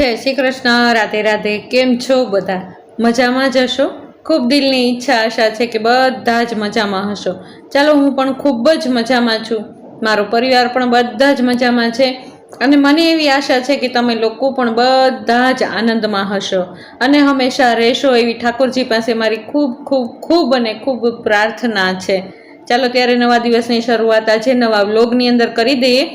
શ્રી કૃષ્ણ, રાધે રાધે, કેમ છો બધા? મજામાં જ હશો? ખૂબ દિલની ઈચ્છા, આશા છે કે બધા જ મજામાં હશો. ચાલો, હું પણ ખૂબ જ મજામાં છું. મારો પરિવાર પણ બધા જ મજામાં છે. અને મને એવી આશા છે કે તમે લોકો પણ બધા જ આનંદમાં હશો. અને હંમેશા રહેશો એવી ઠાકોરજી પાસે મારી ખૂબ ખૂબ ખૂબ અને ખૂબ પ્રાર્થના છે. ચાલો, ત્યારે નવા દિવસની શરૂઆત આજે નવા વ્લોગની અંદર કરી દઈએ.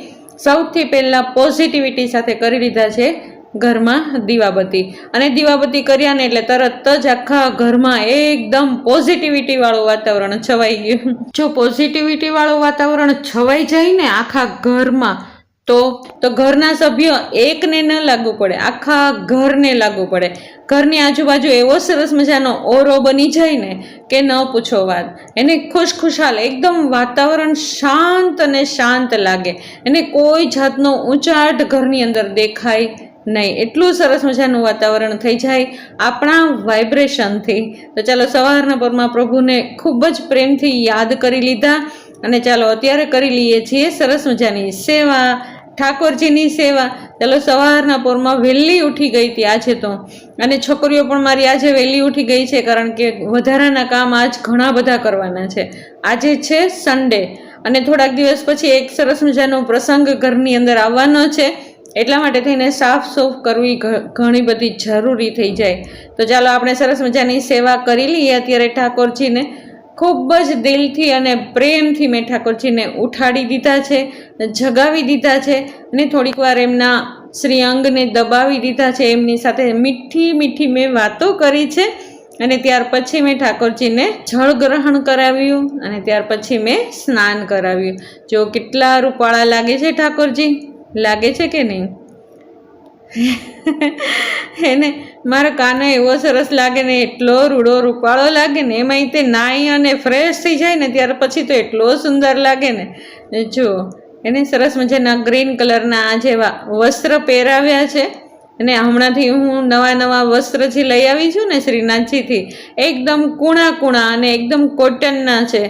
સૌથી પહેલાં પોઝિટિવિટી સાથે કરી લીધા છે. ઘરમાં દીવાબત્તી. અને દીવાબત્તી કર્યા ને એટલે તરત જ આખા ઘરમાં એકદમ પોઝિટિવિટી વાળું વાતાવરણ છવાઈ ગયું. જો પોઝિટિવિટી વાળું વાતાવરણ છવાઈ જાય ને આખા ઘરમાં, તો તો ઘરના સભ્ય એકને ન લાગુ પડે, આખા ઘરને લાગુ પડે. ઘરની આજુબાજુ એવો સરસ મજાનો ઓરો બની જાય ને કે ન પૂછો વાત. એને ખુશખુશાલ, એકદમ વાતાવરણ શાંત અને શાંત લાગે. એને કોઈ જાતનો ઊંચાટ ઘરની અંદર દેખાય નહીં, એટલું સરસ મજાનું વાતાવરણ થઈ જાય આપણા વાઇબ્રેશનથી તો ચાલો સવારના પરમાં પ્રભુને ખૂબ જ પ્રેમથી યાદ કરી લીધા અને ચાલો અત્યારે કરી લઈએ છીએ સરસ મજાની સેવા, ઠાકોરજીની સેવા. ચાલો સવારના પોરમાં વહેલી ઉઠી ગઈ હતી આજે તો. અને છોકરીઓ પણ મારી આજે વહેલી ઉઠી ગઈ છે કારણ કે વધારાના કામ આજ ઘણા બધા કરવાના છે. આજે છે સન્ડે અને થોડાક દિવસ પછી એક સરસ મજાનો પ્રસંગ ઘરની અંદર આવવાનો છે. એટલા માટે થઈને સાફ સૂફ કરવી ઘણી બધી જરૂરી થઈ જાય. તો ચાલો આપણે સરસ મજાની સેવા કરી લઈએ અત્યારે ઠાકોરજીને. ખૂબ જ દિલથી અને પ્રેમથી મેં ઠાકોરજીને ઉઠાડી દીધા છે, જગાવી દીધા છે અને થોડીક વાર એમના શ્રી અંગને દબાવી દીધા છે. એમની સાથે મીઠી મીઠી મેં વાતો કરી છે અને ત્યાર પછી મેં ઠાકોરજીને જળ ગ્રહણ કરાવ્યું અને ત્યાર પછી મેં સ્નાન કરાવ્યું. જો કેટલા રૂપાળા લાગે છે ઠાકોરજી? લાગે છે કે નહીં? એને મારો કાનો એવો સરસ લાગે ને એટલો રૂડો રૂપાળો લાગે ને એમાંય તે નાઈ અને ફ્રેશ થઈ જાય ને ત્યાર પછી તો એટલો સુંદર લાગે ને. જો, એને સરસ મજાના ગ્રીન કલરના આ જેવા વસ્ત્ર પહેરાવ્યા છે. અને હમણાંથી હું નવા નવા વસ્ત્ર જે લઈ આવી છું ને શ્રીનાથજીથી. એકદમ કૂણા કૂણા અને એકદમ કોટનના છે.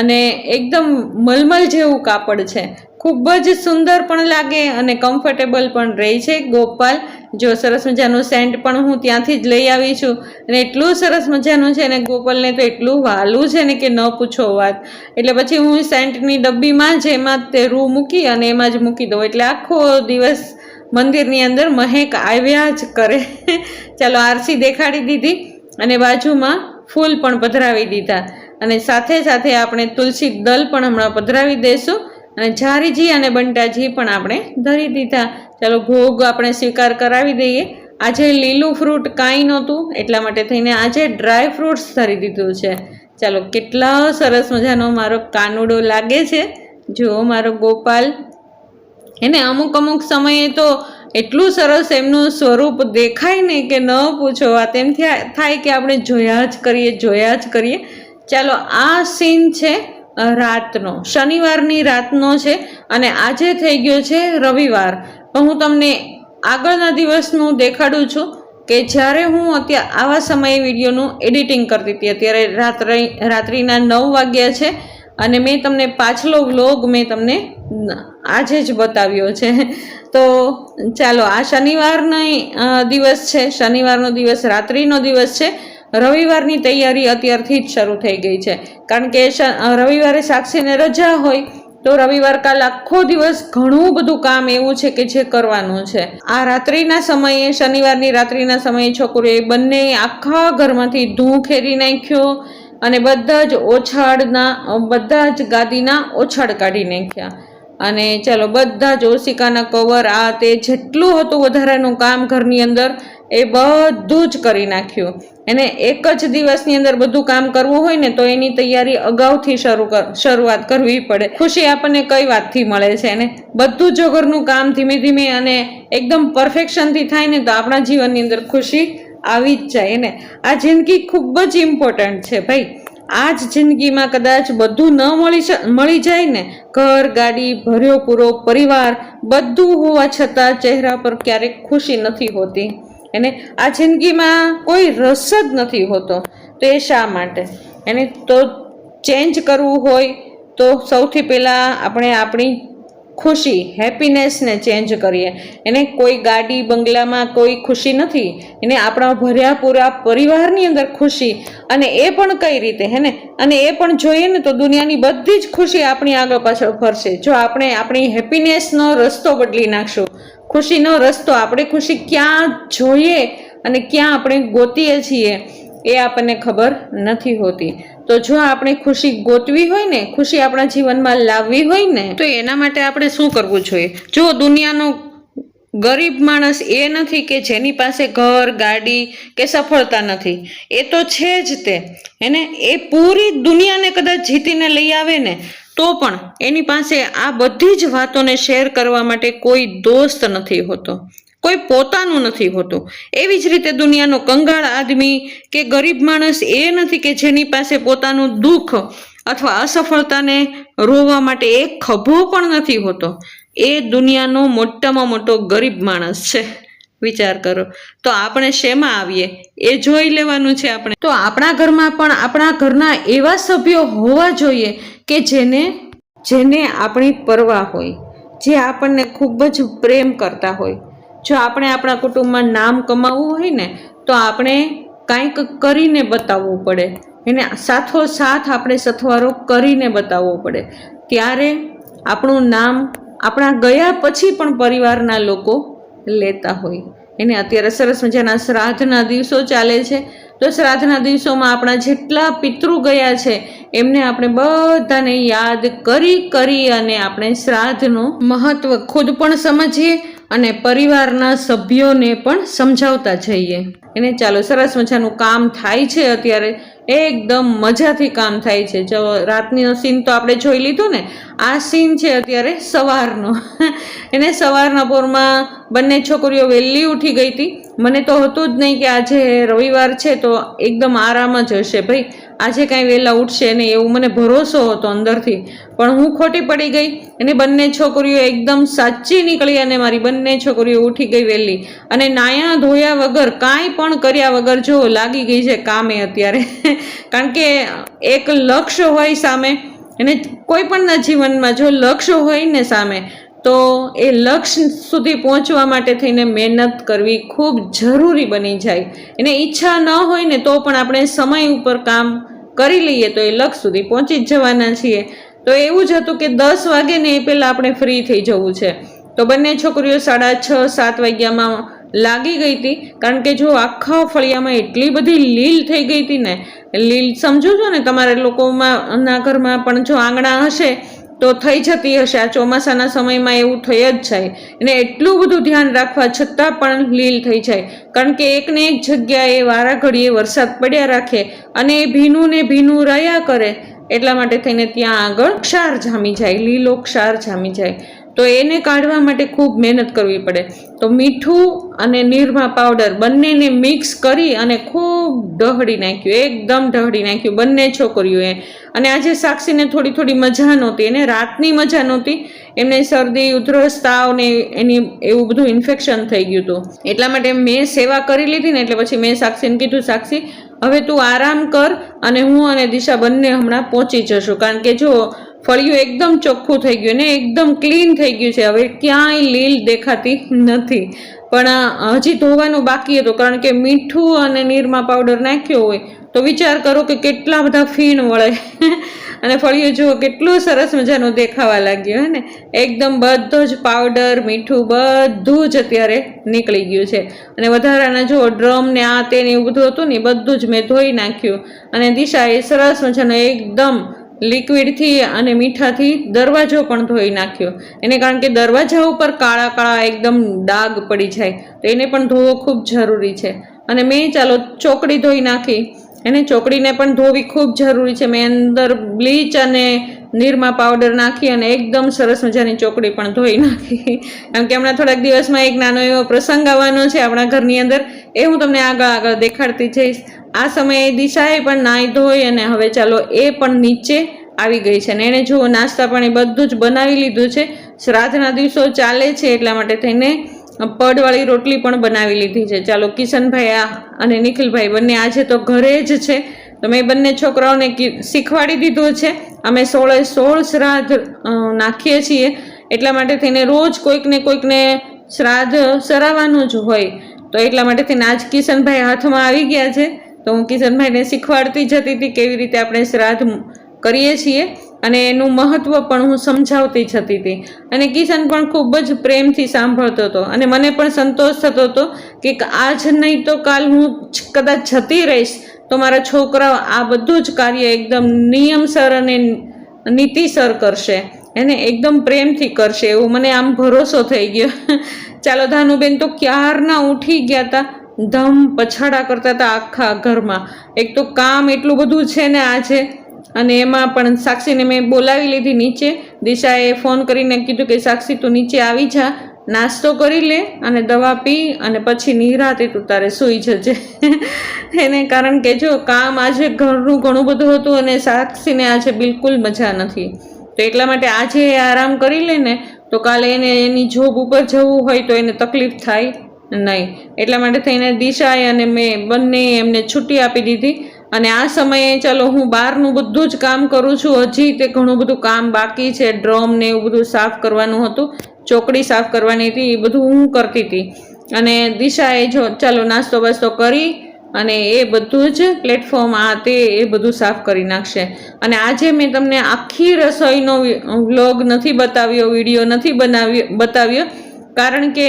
અને એકદમ મલમલ જેવું કાપડ છે. ખૂબ જ સુંદર પણ લાગે અને કમ્ફર્ટેબલ પણ રહે છે. ગોપાલ, જો સરસ મજાનું સેન્ટ પણ હું ત્યાંથી જ લઈ આવી છું અને એટલું સરસ મજાનું છે ને ગોપાલને તો એટલું વાલું છે ને કે ન પૂછો વાત. એટલે પછી હું સેન્ટની ડબ્બીમાં જ એમાં તે રૂ મૂકી અને એમાં જ મૂકી દઉં. એટલે આખો દિવસ મંદિરની અંદર મહેક આવ્યા જ કરે. ચાલો આરસી દેખાડી દીધી અને બાજુમાં ફૂલ પણ પધરાવી દીધા. અને સાથે સાથે આપણે તુલસી દલ પણ હમણાં પધરાવી દઈશું અને ઝારીજી અને બંટાજી પણ આપણે ધરી દીધા. ચાલો ભોગ આપણે સ્વીકાર કરાવી દઈએ. આજે લીલું ફ્રૂટ કાંઈ નહોતું, એટલા માટે થઈને આજે ડ્રાય ફ્રૂટ્સ ધરી દીધું છે. ચાલો કેટલા સરસ મજાનો મારો કાનુડો લાગે છે. જુઓ મારો ગોપાલ. એને અમુક અમુક સમયે તો એટલું સરસ એમનું સ્વરૂપ દેખાય ને કે ન પૂછો. એમ થયા- થાય કે આપણે જોયા જ કરીએ, જોયા જ કરીએ. ચાલો આ સીન છે રાતનો. શનિવારની રાતનો છે અને આજે થઈ ગયો છે રવિવાર. હું તમને આગળના દિવસનું દેખાડું છું કે જ્યારે હું અત્યારે આવા સમયે વિડીયોનું એડિટિંગ કરતી હતી. અત્યારે રાત્રે, રાત્રિના નવ વાગ્યા છે અને મેં તમને પાછલો વ્લોગ મેં તમને આજે જ બતાવ્યો છે. તો ચાલો, આ શનિવારનો દિવસ છે. શનિવારનો દિવસ રાત્રિનો દિવસ છે. રવિવારની તૈયારી અત્યારથી જ શરૂ થઈ ગઈ છે. કારણ કે રવિવારે સાક્ષીને રજા હોય, તો રવિવાર કાલ આખો દિવસ ઘણું બધું કામ એવું છે કે જે કરવાનું છે. આ રાત્રિના સમયે, શનિવારની રાત્રિના સમયે છોકરીઓએ બંને આખા ઘરમાંથી ધૂં ખેરી નાખ્યો અને બધા જ ઓછાડના બધા જ ગાદીના ઓછાડ કાઢી નાખ્યા. અને ચાલો, બધા જ ઓશિકાના કવર આ તે જેટલું હતું વધારાનું કામ ઘરની અંદર એ બધું જ કરી નાખ્યું. એને એક જ દિવસની અંદર બધું કામ કરવું હોય ને તો એની તૈયારી અગાઉથી શરૂ શરૂઆત કરવી પડે. ખુશી આપણને કઈ વાતથી મળે છે? અને બધું જો ઘરનું કામ ધીમે ધીમે અને એકદમ પરફેક્શનથી થાય ને તો આપણા જીવનની અંદર ખુશી આવી જ જાય. ને આ જિંદગી ખૂબ જ ઇમ્પોર્ટન્ટ છે ભાઈ. આ જ જિંદગીમાં કદાચ બધું ન મળી મળી જાય ને, ઘર, ગાડી, ભર્યો પૂરો, પરિવાર, બધું હોવા છતાં ચહેરા પર ક્યારેક ખુશી નથી હોતી. એને આ જિંદગીમાં કોઈ રસ જ નથી હોતો. તો એ શા માટે? એને તો ચેન્જ કરવું હોય તો સૌથી પહેલાં આપણે આપણી ખુશી હેપીનેસને ચેન્જ કરીએ. એને કોઈ ગાડી, બંગલામાં કોઈ ખુશી નથી. એને આપણા ભર્યા પૂરા પરિવારની અંદર ખુશી. અને એ પણ કઈ રીતે, હે ને? અને એ પણ જોઈએ ને તો દુનિયાની બધી જ ખુશી આપણી આગળ પાછળ ફરશે. જો આપણે આપણી હેપીનેસનો રસ્તો બદલી નાખશું ખુશીનો રસ્તો. આપણે ખુશી ક્યાં જોઈએ અને ક્યાં આપણે ગોતીએ છીએ એ આપણને ખબર નથી હોતી. તો જો આપણે ખુશી ગોતવી હોય ને, ખુશી આપણા જીવનમાં લાવવી હોય ને, તો એના માટે આપણે શું કરવું જોઈએ? જો દુનિયાનો ગરીબ માણસ એ નથી કે જેની પાસે ઘર, ગાડી કે સફળતા નથી. એ તો છે જ તે. એને એ પૂરી દુનિયાને કદાચ જીતીને લઈ આવે ને તો પણ એની પાસે આ બધી જ વાતોને શેર કરવા માટે કોઈ દોસ્ત નથી હોતો, કોઈ પોતાનું નથી હોતું. એવી જ રીતે દુનિયાનો કંગાળ આદમી કે ગરીબ માણસ એ નથી કે જેની પાસે પોતાનું દુઃખ અથવા અસફળતાને રોવા માટે એક ખભો પણ નથી હોતો. એ દુનિયાનો મોટામાં મોટો ગરીબ માણસ છે. વિચાર કરો. તો આપણે શેમાં આવીએ? એ જોઈ લેવાનું છે આપણે. તો આપણા ઘરમાં પણ આપણા ઘરના એવા સભ્યો હોવા જોઈએ કે જેને જેને આપણી પરવા હોય, જે આપણને ખૂબ જ પ્રેમ કરતા હોય. જો આપણે આપણા કુટુંબમાં નામ કમાવવું હોય ને, તો આપણે કાંઈક કરીને બતાવવું પડે. એને સાથોસાથ આપણે સથવારો કરીને બતાવવો પડે. ત્યારે આપણું નામ આપણા ગયા પછી પણ પરિવારના લોકો લેતા હોય. એને અત્યારે સરસ મજાના શ્રાદ્ધના દિવસો ચાલે છે. તો શ્રાદ્ધના દિવસોમાં આપણા જેટલા પિતૃ ગયા છે, એમને આપણે બધાને યાદ કરી કરી અને આપણે શ્રાદ્ધનું મહત્વ ખુદ પણ સમજીએ અને પરિવારના સભ્યોને પણ સમજાવતા જઈએ. એને ચાલો સરસ મજાનું કામ થાય છે અત્યારે. એકદમ મજાથી કામ થાય છે. જો રાતની સીન તો આપણે જોઈ લીધું ને આ સીન છે અત્યારે સવારનો. એને સવારના પોરમાં બંને છોકરીઓ વહેલી ઉઠી ગઈ હતી. મને તો હતું જ નહીં કે આજે રવિવાર છે તો એકદમ આરામ જ હશે. ભાઈ, આજે કાંઈ વહેલા ઉઠશે નહીં એવું મને ભરોસો હતો અંદરથી. પણ હું ખોટી પડી ગઈ. અને બંને છોકરીઓ એકદમ સાચી નીકળી અને મારી બંને છોકરીઓ ઉઠી ગઈ વહેલી. અને નાયા ધોયા વગર કાંઈ પણ કર્યા વગર જો લાગી ગઈ છે કામે અત્યારે. કારણ કે એક લક્ષ્ય હોય સામે એને કોઈ પણના જીવનમાં જો લક્ષ્ય હોય ને સામે, તો એ લક્ષ્ય સુધી પહોંચવા માટે થઈને મહેનત કરવી ખૂબ જરૂરી બની જાય. એને ઈચ્છા ન હોય ને તો પણ આપણે સમય ઉપર કામ કરી લઈએ તો એ લક્ષ્ય સુધી પહોંચી જ જવાના છીએ. તો એવું જ હતું કે દસ વાગે ને એ પહેલાં આપણે ફ્રી થઈ જવું છે. તો બંને છોકરીઓ સાડા છ, સાત વાગ્યામાં લાગી ગઈ હતી. કારણ કે જો આખા ફળિયામાં એટલી બધી લીલ થઈ ગઈ હતી ને, લીલ સમજો છો ને તમારા લોકોમાં, ના ઘરમાં પણ જો આંગણા હશે, તો થઈ જતી હશે. આ ચોમાસાના સમયમાં એવું થઈ જ જાય. અને એટલું બધું ધ્યાન રાખવા છતાં પણ લીલ થઈ જાય. કારણ કે એકને એક જગ્યાએ વારા ઘડીએ વરસાદ પડ્યા રાખે અને એ ભીનું ને ભીનું રહ્યા કરે. એટલા માટે થઈને ત્યાં આગળ ક્ષાર જામી જાય, લીલો ક્ષાર જામી જાય. તો એને કાઢવા માટે ખૂબ મહેનત કરવી પડે. તો મીઠું અને નિરમા પાવડર બંનેને મિક્સ કરી અને ખૂબ ઢહળી નાખ્યું, એકદમ ઢહળી નાખ્યું બંને છોકરીઓએ. અને આજે સાક્ષીને થોડી થોડી મજા નહોતી, એને રાતની મજા નહોતી. એમને શરદી ઉધરસ તાવ ને એની એવું બધું ઇન્ફેક્શન થઈ ગયું હતું. એટલા માટે મેં સેવા કરી લીધી ને એટલે પછી મેં સાક્ષીને કીધું, સાક્ષી, હવે તું આરામ કર અને હું અને દિશા બંને હમણાં પહોંચી જશું. કારણ કે જો ફળિયું એકદમ ચોખ્ખું થઈ ગયું ને એકદમ ક્લીન થઈ ગયું છે. હવે ક્યાંય લીલ દેખાતી નથી. પણ હજી ધોવાનું બાકી હતું, કારણ કે મીઠું અને નીરમાં પાવડર નાખ્યો હોય તો વિચાર કરો કે કેટલા બધા ફીણ વળે. અને ફળિયું જુઓ, કેટલું સરસ મજાનું દેખાવા લાગ્યું, હે ને? એકદમ બધો જ પાવડર મીઠું બધું જ અત્યારે નીકળી ગયું છે. અને વધારાના જુઓ ડ્રમ ને આ તે ને એવું બધું હતું ને બધું જ મેં ધોઈ નાખ્યું. અને દિશાએ સરસ મજાનો એકદમ લિક્વિડથી અને મીઠાથી દરવાજો પણ ધોઈ નાખ્યો. એને કારણ કે દરવાજા ઉપર કાળા કાળા એકદમ ડાઘ પડી જાય, તો એને પણ ધોવો ખૂબ જરૂરી છે. અને મેં ચાલો ચોકડી ધોઈ નાખી. એને ચોકડીને પણ ધોવી ખૂબ જરૂરી છે. મેં અંદર બ્લીચ અને નિરમા પાવડર નાખી અને એકદમ સરસ મજાની ચોકડી પણ ધોઈ નાખી. કારણ કે હમણાં થોડાક દિવસમાં એક નાનો એવો પ્રસંગ આવવાનો છે આપણા ઘરની અંદર. એ હું તમને આગળ આગળ દેખાડતી જઈશ. આ સમયે દિશાએ પણ નાહી ધોઈ અને હવે ચાલો એ પણ નીચે આવી ગઈ છે. અને એણે જુઓ, નાસ્તા પાણી બધું જ બનાવી લીધું છે. શ્રાદ્ધના દિવસો ચાલે છે એટલા માટે થઈને પડવાળી રોટલી પણ બનાવી લીધી છે. ચાલો કિશનભાઈ આ અને નિખિલભાઈ બંને આજે તો ઘરે જ છે. તો મેં બંને છોકરાઓને શીખવાડી દીધું છે. અમે સોળે, સોળ શ્રાદ્ધ નાખીએ છીએ. એટલા માટે થઈને રોજ કોઈકને કોઈકને શ્રાદ્ધ સરાવવાનું જ હોય. તો એટલા માટે થઈને આજ કિશનભાઈ હાથમાં આવી ગયા છે. તો હું કિશનભાઈને શીખવાડતી જતી હતી કેવી રીતે આપણે શ્રાદ્ધ કરીએ છીએ. અને એનું મહત્ત્વ પણ હું સમજાવતી જતી હતી અને કિશન પણ ખૂબ જ પ્રેમથી સાંભળતો હતો. અને મને પણ સંતોષ થતો હતો કે આજ નહીં તો કાલ હું કદાચ જતી રહીશ. તો મારા છોકરાઓ આ બધું જ કાર્ય એકદમ નિયમસર અને નીતિસર કરશે. એને એકદમ પ્રેમથી કરશે એવું મને આમ ભરોસો થઈ ગયો. ચાલો ધાનુબેન તો ક્યારના ઉઠી ગયા હતા ધમ પછાડા કરતા હતા આખા ઘરમાં. એક તો કામ એટલું બધું છે ને આજે. અને એમાં પણ સાક્ષીને મેં બોલાવી લીધી નીચે. દિશાએ ફોન કરીને કીધું કે સાક્ષી તું નીચે આવી જા. નાસ્તો કરી લે અને દવા પી અને પછી નિરાતે તું તારે સૂઈ જજે. એને કારણ કે જો કામ આજે ઘરનું ઘણું બધું હતું અને સાક્ષીને આજે બિલકુલ મજા નથી. તો એટલા માટે આજે એ આરામ કરી લે ને, તો કાલે એને એની જોબ ઉપર જવું હોય તો એને તકલીફ થાય નહીં. એટલા માટે થઈને દિશાએ અને મેં બંને એમને છૂટી આપી દીધી. અને આ સમયે ચલો હું બહારનું બધું જ કામ કરું છું. હજી તે ઘણું બધું કામ બાકી છે, ડ્રમ ને એવું બધું સાફ કરવાનું હતું. ચોકડી સાફ કરવાની હતી, એ બધું હું કરતી હતી. અને દિશાએ જો ચાલો નાસ્તો બાસ્તો કરી અને એ બધું જ પ્લેટફોર્મ આ તે એ બધું સાફ કરી નાખશે. અને આજે મેં તમને આખી રસોઈનો વ્લોગ નથી બતાવ્યો, વીડિયો નથી બનાવ્યો, બતાવ્યો. કારણ કે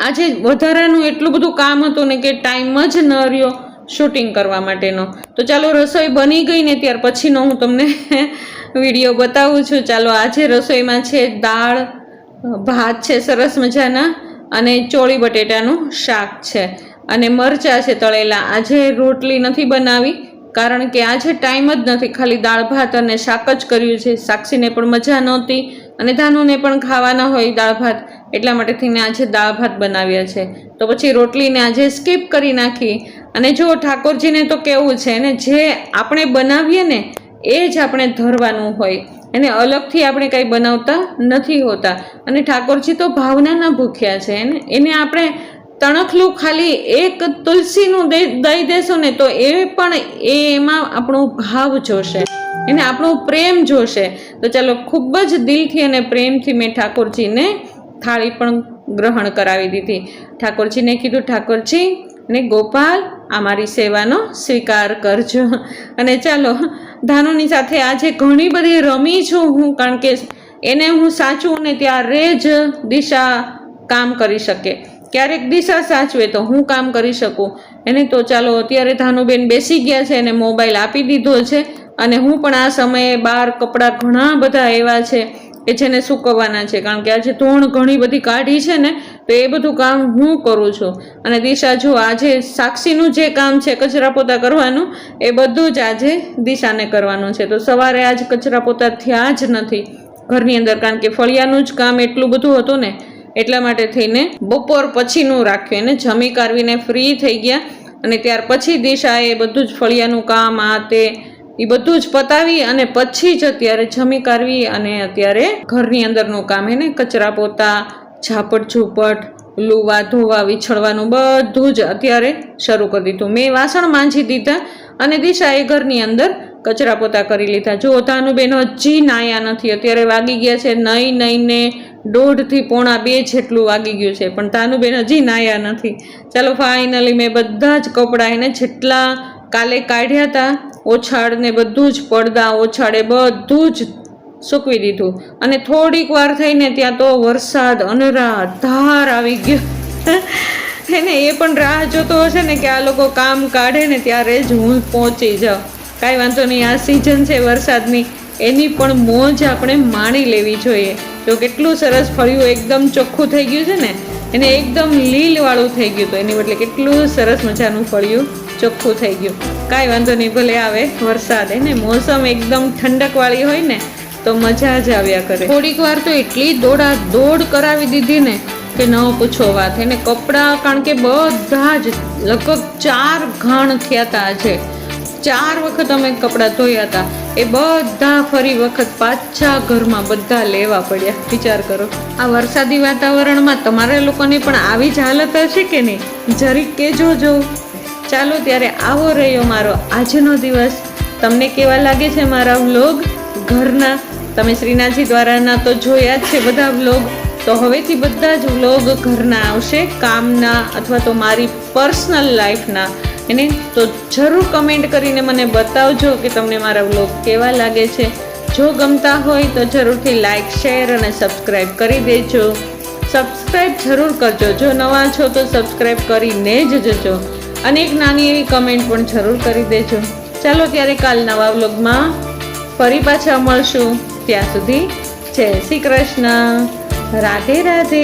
આજે વધારાનું એટલું બધું કામ હતું ને કે ટાઈમ જ ન રહ્યો શૂટિંગ કરવા માટેનો. તો ચાલો રસોઈ બની ગઈ ને ત્યાર પછીનો હું તમને વીડિયો બતાવું છું. ચાલો આજે રસોઈમાં છે દાળ ભાત છે સરસ મજાના અને ચોળી બટેટાનું શાક છે. અને મરચાં છે તળેલા. આજે રોટલી નથી બનાવી, કારણ કે આજે ટાઈમ જ નથી. ખાલી દાળ, ભાત અને શાક જ કર્યું છે. સાક્ષીને પણ મજા નહોતી અને ધાનુને પણ ખાવાના હોય દાળ, ભાત. એટલા માટે થઈને આજે દાળ, ભાત બનાવ્યા છે. તો પછી રોટલીને આજે સ્કીપ કરી નાખી. અને જો ઠાકોરજીને તો કેવું છે ને, જે આપણે બનાવીએ ને, એ જ આપણે ધરવાનું હોય. એને અલગથી આપણે કંઈ બનાવતા નથી હોતા. અને ઠાકોરજી તો ભાવનાના ભૂખ્યા છે. એને એને આપણે તણખલું ખાલી એક તુલસીનું દઈ દેશું ને તો એ પણ એ એમાં આપણો ભાવ જોશે. એને આપણો પ્રેમ જોશે. તો ચાલો, ખૂબ જ દિલથી અને પ્રેમથી મેં ઠાકોરજીને થાળી પણ ગ્રહણ કરાવી દીધી. ઠાકોરજીને કીધું, ઠાકોરજી ને ગોપાલ આ મારી સેવાનો સ્વીકાર કરજો. અને ચાલો, ધાનુની સાથે આજે ઘણી બધી રમી છું હું, કારણ કે એને હું સાચું ને ત્યારે જ દિશા કામ કરી શકે. ક્યારેક દિશા સાચવે તો હું કામ કરી શકું. એને તો ચાલો, અત્યારે ધાનુબેન બેસી ગયા છે, એને મોબાઈલ આપી દીધો છે. અને હું પણ આ સમયે બહાર કપડાં ઘણા બધા એવા છે. કે જેને સૂકવવાના છે. કારણ કે આજે ધોણ ઘણી બધી કાઢી છે ને, તો એ બધું કામ હું કરું છું. અને દિશા જો આજે સાક્ષીનું જે કામ છે કચરા પોતા કરવાનું, એ બધું જ આજે દિશાને કરવાનું છે. તો સવારે આજ કચરા પોતા થયા જ નથી. ઘરની અંદર કારણ કે ફળિયાનું જ કામ એટલું બધું હતું ને, એટલા માટે થઈને બપોર પછીનું રાખ્યું. એને જમી કાઢવીને ફ્રી થઈ ગયા. અને ત્યાર પછી દિશાએ બધું જ ફળિયાનું કામ, આ તે એ બધું જ પતાવી અને પછી જ અત્યારે જમી કાઢવી અને અત્યારે ઘરની અંદરનું કામ એને કચરા પોતા, ઝાપટ ઝૂપટ, લુવા ધોવા, વિછળવાનું બધું જ અત્યારે શરૂ કરી દીધું. મેં વાસણ માંજી દીધા અને દિશાએ ઘરની અંદર કચરા પોતા કરી લીધા. જો ધાનુબેન હજી નાયા નથી, અત્યારે વાગી ગયા છે નહીં નહીં ને દોઢથી પોણા બે જેટલું વાગી ગયું છે, પણ તાનુબેન હજી નાયા નથી. ચાલો ફાઇનલી મેં બધા જ કપડાં એને જેટલા કાલે કાઢ્યા હતા ઓછાડ ને બધું જ પડદા ઓછાડે બધું જ સૂકવી દીધું. અને થોડીક વાર થઈને ત્યાં તો વરસાદ અનરા ધાર આવી ગયો. એને એ પણ રાહ જોતો હશે ને કે આ લોકો કામ કાઢે ને ત્યારે જ હું પહોંચી જાઉં. કાંઈ વાંધો નહીં, આ સિઝન છે વરસાદની. એની પણ મોજ આપણે માણી લેવી જોઈએ. તો કેટલું સરસ ફળિયું એકદમ ચોખ્ખું થઈ ગયું છે ને, એને એકદમ લીલવાળું થઈ ગયું તો એની બદલે કેટલું સરસ મજાનું ફળિયું ચોખ્ખું થઈ ગયું. કાંઈ વાંધો નહીં, ભલે આવે વરસાદ એને મોસમ એકદમ ઠંડકવાળી હોય ને, તો મજા જ આવ્યા કરે. થોડીક વાર તો એટલી દોડા દોડ કરાવી દીધી ને, કે ન પૂછો વાત. એને કપડાં, કારણ કે બધા જ લગભગ ચાર ઘાણ થયા હતા આજે. ચાર વખત અમે કપડાં ધોયા હતા એ બધા ફરી વખત પાછા ઘરમાં બધા લેવા પડ્યા. વિચાર કરો. આ વરસાદી વાતાવરણમાં તમારા લોકોની પણ આવી જ હાલત હશે કે નહીં? જરીક કેજો જો. ચાલો ત્યારે આવો રહ્યો મારો આજનો દિવસ. તમને કેવા લાગે છે મારા વ્લોગ? ઘરના, તમે શ્રીનાથજી દ્વારાના તો જોયા જ છે બધા વ્લોગ. તો હવેથી બધા જ વ્લોગ ઘરના આવશે, કામના અથવા તો મારી પર્સનલ લાઈફના. એને તો જરૂર કમેન્ટ કરીને મને બતાવજો કે તમને મારા વ્લોગ કેવા લાગે છે. જો ગમતા હોય તો જરૂરથી લાઈક, શેર અને સબસ્ક્રાઈબ કરી દેજો. સબસ્ક્રાઈબ જરૂર કરજો. જો નવા છો તો સબસ્ક્રાઈબ કરીને જ જજો. અને એક નાની એવી કમેન્ટ પણ જરૂર કરી દેજો. ચાલો ત્યારે કાલ નવા વ્લોગમાં ફરી પાછા મળશું. ત્યાં સુધી જય શ્રી કૃષ્ણ. રાધે રાધે.